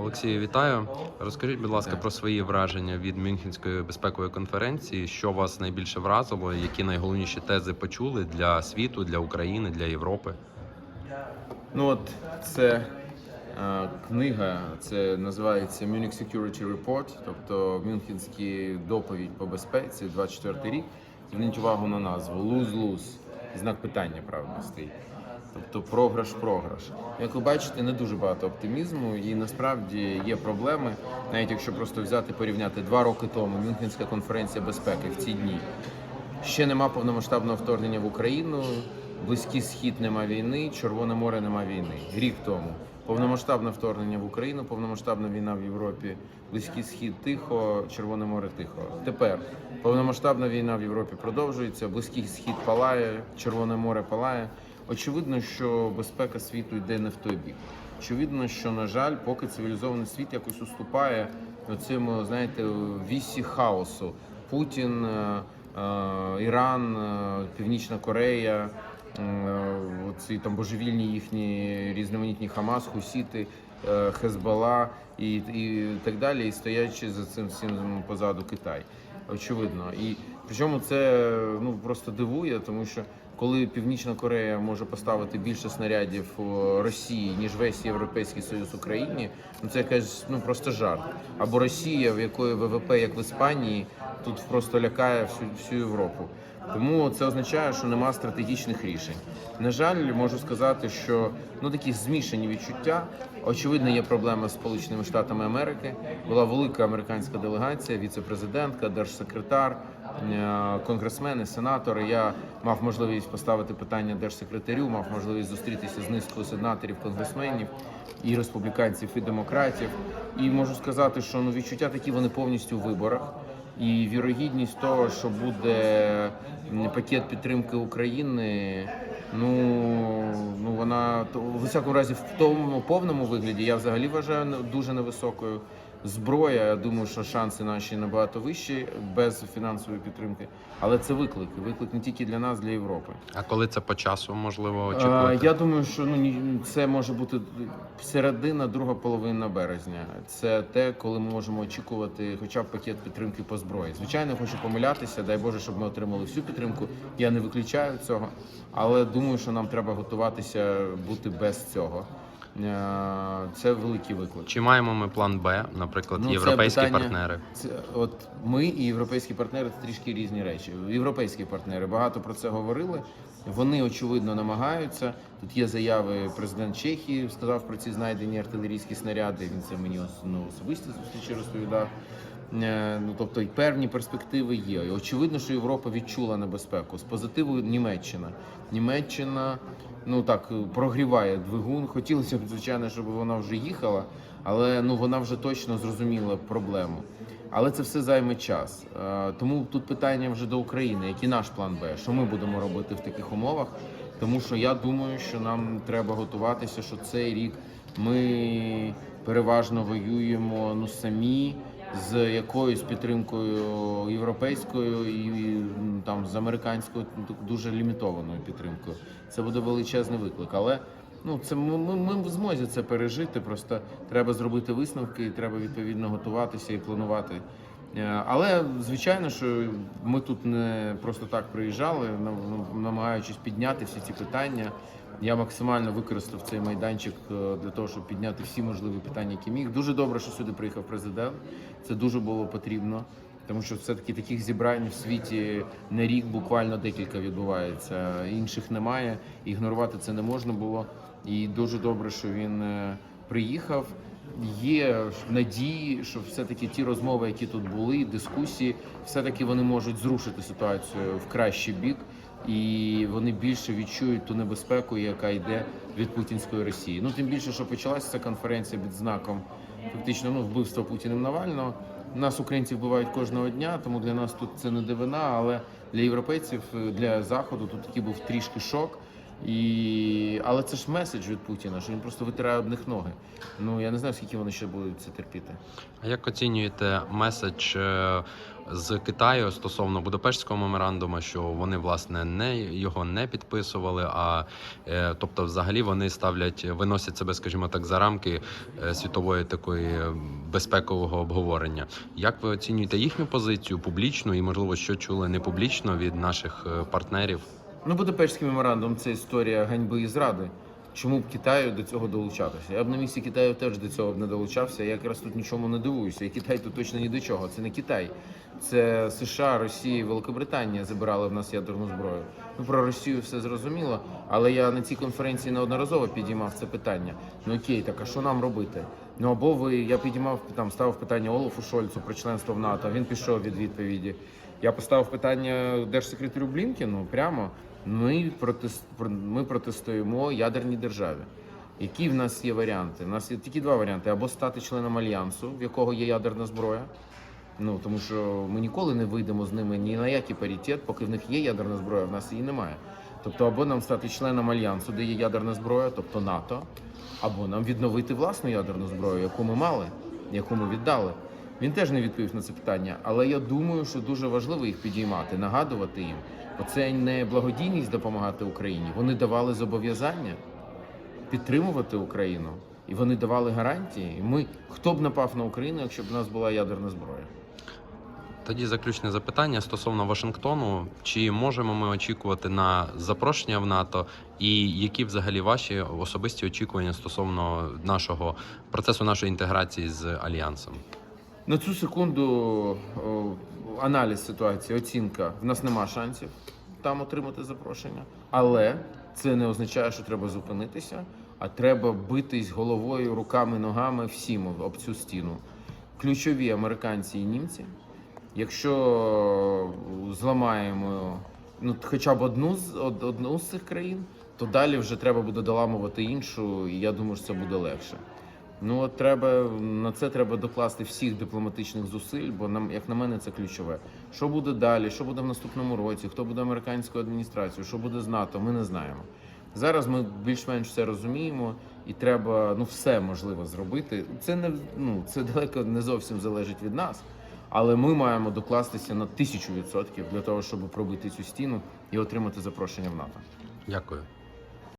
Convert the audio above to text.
Олексію, вітаю. Розкажіть, будь ласка, про свої враження від Мюнхенської безпекової конференції. Що вас найбільше вразило? Які найголовніші тези почули для світу, для України, для Європи? Ну от це е, книга, це називається Munich Security Report, тобто Мюнхенський доповідь по безпеці, 24 рік. Зверніть увагу на назву Lose-lose. Знак питання, правда, стоїть. Тобто програш-програш. Як ви бачите, не дуже багато оптимізму, і насправді є проблеми, навіть якщо просто взяти порівняти два роки тому Мюнхенська конференція безпеки в ці дні. Ще нема повномасштабного вторгнення в Україну. Близький схід нема війни, Червоне море нема війни. Рік тому повномасштабне вторгнення в Україну, повномасштабна війна в Європі, Близький схід тихо, Червоне море тихо. Тепер повномасштабна війна в Європі продовжується. Близький схід палає, Червоне море палає. Очевидно, що безпека світу йде не в той бік. Очевидно, що на жаль, поки цивілізований світ якось уступає цьому, знаєте, вісі хаосу. Путін, е, е, Іран, е, Північна Корея, ці там божевільні їхні різноманітні Хамас, Хусіти, Хезбола і, і так далі, і стоячи за цим всім позаду Китай. Очевидно. І причому це ну просто дивує, тому що коли Північна Корея може поставити більше снарядів Росії ніж весь Європейський Союз Україні, ну це якась ну просто жарт. Або Росія, в якої ВВП як в Іспанії, тут просто лякає всю, всю Європу. Тому це означає, що нема стратегічних рішень. На жаль, можу сказати, що ну такі змішані відчуття. Очевидно, є проблема з Сполученими Штатами Америки. Була велика американська делегація, віце-президентка, держсекретар, конгресмени, сенатори. Я мав можливість поставити питання держсекретарю, мав можливість зустрітися з низкою сенаторів, конгресменів і республіканців, і демократів. І можу сказати, що ну відчуття такі вони повністю у виборах. І вірогідність того, що буде пакет підтримки України, ну ну вона в усякому разі в тому повному вигляді я взагалі вважаю дуже невисокою. Зброя, я думаю, що шанси наші набагато вищі без фінансової підтримки. Але це виклик. Виклик не тільки для нас, для Європи. А коли це по часу можливо Е, очікувати? Я думаю, що ну це може бути середина, друга половина березня. Це те, коли ми можемо очікувати, хоча б пакет підтримки по зброї. Звичайно, хочу помилятися. Дай Боже, щоб ми отримали всю підтримку. Я не виключаю цього, але думаю, що нам треба готуватися бути без цього. Е, Це великий виклик. Чи маємо ми план Б, наприклад, Ну, європейські питання- партнери? Це от ми і європейські партнери це трішки різні речі. Європейські партнери багато про це говорили. Вони очевидно намагаються. Тут є заяви президент Чехії, сказав про ці знайдені артилерійські снаряди. Він це мені ну, особисті зустрічі розповідав. Е, Ну тобто, й певні перспективи є. І очевидно, що Європа відчула небезпеку. З позитиву Німеччина. Німеччина ну так прогріває двигун. Хотілося б, звичайно, щоб вона вже їхала, але ну вона вже точно зрозуміла проблему. Але це все займе час. Е, Тому тут питання вже до України, який наш план Б, що ми будемо робити в таких умовах. Тому що я думаю, що нам треба готуватися, що цей рік ми переважно воюємо ну самі з якоюсь підтримкою європейською і там з американською ну, дуже лімітованою підтримкою. Це буде величезний виклик. Але ну це ми, ми в змозі це пережити. Просто треба зробити висновки, і треба відповідно готуватися і планувати. Е, Але звичайно, що ми тут не просто так приїжджали, ну, намагаючись підняти всі ці питання. Я максимально використав цей майданчик е, для того, щоб підняти всі можливі питання, які міг. Дуже добре, що сюди приїхав президент. Це дуже було потрібно, тому що все-таки таких зібрань в світі на рік буквально декілька відбувається. Інших немає. Ігнорувати це не можна було. І дуже добре, що він е, приїхав. Є надії, що все-таки ті розмови, які тут були, дискусії, все-таки вони можуть зрушити ситуацію в кращий бік, і вони більше відчують ту небезпеку, яка йде від путінської Росії. Ну тим більше, що почалася ця конференція під знаком фактично ну, вбивства Путіним Навального. Нас українців вбивають кожного дня, тому для нас тут це не дивина, але для європейців, для заходу тут такий був трішки шок. І... Але це ж меседж від Путіна, що він просто витирає об них ноги. Ну я не знаю, скільки вони ще будуть це терпіти. А як оцінюєте меседж е, з Китаю стосовно Будапештського меморандуму, що вони власне не його не підписували, а е, тобто, взагалі вони ставлять, виносять себе, скажімо так, за рамки е, світової такої безпекового обговорення. Як ви оцінюєте їхню позицію публічну і, можливо, що чули не публічно від наших партнерів? Ну, Будапештський меморандум це історія ганьби і зради. Чому б Китаю до цього долучатися? Я б на місці Китаю теж до цього б не долучався. Я якраз тут нічому не дивуюся. І Китай тут точно ні до чого. Це не Китай. Це США, Росія, Великобританія забирали в нас ядерну зброю. Ну про Росію все зрозуміло. Але я на цій конференції неодноразово підіймав це питання. Ну окей, так а що нам робити? Ну або ви я підіймав там, ставив питання Олафу Шольцу про членство в НАТО. Він пішов від відповіді. Я поставив питання держсекретарю Блінкіну прямо. Ми протест... ми протистоїмо ядерній державі. Які в нас є варіанти? У нас є тільки два варіанти: або стати членом альянсу, в якого є ядерна зброя. Ну тому що ми ніколи не вийдемо з ними ні на який паритет, поки в них є ядерна зброя, в нас її немає. Тобто, або нам стати членом альянсу, де є ядерна зброя, тобто НАТО, або нам відновити власну ядерну зброю, яку ми мали, яку ми віддали. Він теж не відповів на це питання, але я думаю, що дуже важливо їх підіймати, нагадувати їм. Бо це не благодійність допомагати Україні. Вони давали зобов'язання підтримувати Україну, і вони давали гарантії. Ми хто б напав на Україну, якщо б у нас була ядерна зброя? Тоді заключне запитання стосовно Вашингтону: чи можемо ми очікувати на запрошення в НАТО, і які взагалі ваші особисті очікування стосовно нашого процесу нашої інтеграції з альянсом? На цю секунду аналіз ситуації, оцінка. В нас нема шансів там отримати запрошення, але це не означає, що треба зупинитися, а треба битись головою, руками, ногами всім об цю стіну. Ключові американці і німці. Якщо зламаємо ну, хоча б одну з од- одну з цих країн, то далі вже треба буде доламувати іншу, і я думаю, що це буде легше. Ну от треба на це треба докласти всіх дипломатичних зусиль, бо нам, як на мене, це ключове. Що буде далі? Що буде в наступному році? Хто буде американською адміністрацією? Що буде з НАТО? Ми не знаємо. Зараз ми більш-менш все розуміємо, і треба ну все можливо зробити. Це не ну це далеко не зовсім залежить від нас. Але ми маємо докластися на тисячу відсотків для того, щоб пробити цю стіну і отримати запрошення в НАТО. Дякую.